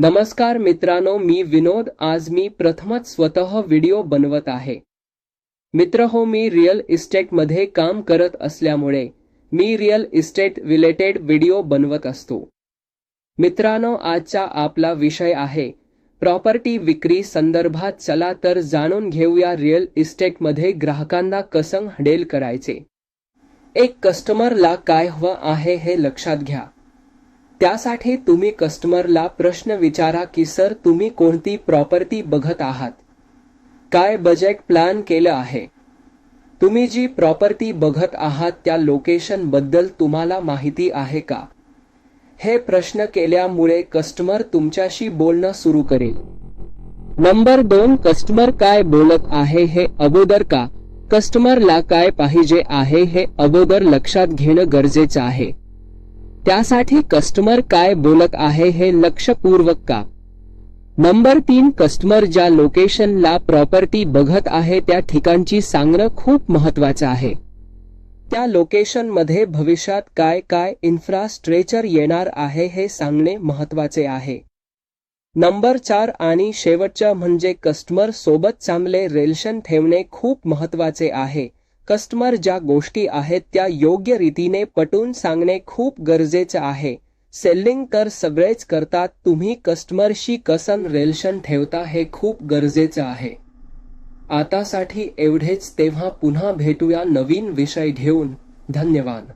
नमस्कार मित्रांनो मी विनोद. आज मी प्रथमच स्वतः व्हिडिओ बनवत आहे. मित्र हो मी रिअल इस्टेटमध्ये काम करत असल्यामुळे मी रिअल इस्टेट रिलेटेड व्हिडिओ बनवत असतो. मित्रांनो आजचा आपला विषय आहे प्रॉपर्टी विक्री संदर्भात चला तर जाणून घेऊया रिअल इस्टेटमध्ये ग्राहकांना कसं हँडल करायचे. एक कस्टमरला काय हवं आहे हे लक्षात घ्या. त्यासाठी तुम्ही कस्टमरला प्रश्न विचारा की सर तुम्ही कोणती प्रॉपर्टी बघत आहात? काय बजेट प्लॅन केलं आहे? तुम्ही जी प्रॉपर्टी बघत आहात त्या लोकेशनबद्दल तुम्हाला माहिती आहे का? हे प्रश्न केल्यामुळे कस्टमर तुमच्याशी बोलणं सुरू करेल. नंबर दोन कस्टमर काय बोलत आहे हे अगोदर का? कस्टमरला काय पाहिजे आहे हे अगोदर लक्षात घेणं गरजेचं आहे. त्यासाठी कस्टमर काय बोलत आहे हे लक्षपूर्वक का? नंबर तीन कस्टमर ज्या लोकेशनला प्रॉपर्टी बघत आहे त्या ठिकाणची सांगणं खूप महत्वाचं आहे. त्या लोकेशनमध्ये भविष्यात काय काय इन्फ्रास्ट्रक्चर येणार आहे हे सांगणे महत्त्वाचे आहे. नंबर चार आणि शेवटच्या म्हणजे कस्टमर सोबत चांगले रिलेशन ठेवणे खूप महत्त्वाचे आहे. कस्टमर ज्या गोष्टी आहेत त्या योग्य रीतीने पटून सांगणे खूप गरजेचं आहे. सेलिंग तर सगळेच करतात तुम्ही कस्टमरशी कसं रिलेशन ठेवता हे खूप गरजेचं आहे. आतासाठी एवढेच तेव्हा पुन्हा भेटूया नवीन विषय घेऊन. धन्यवाद.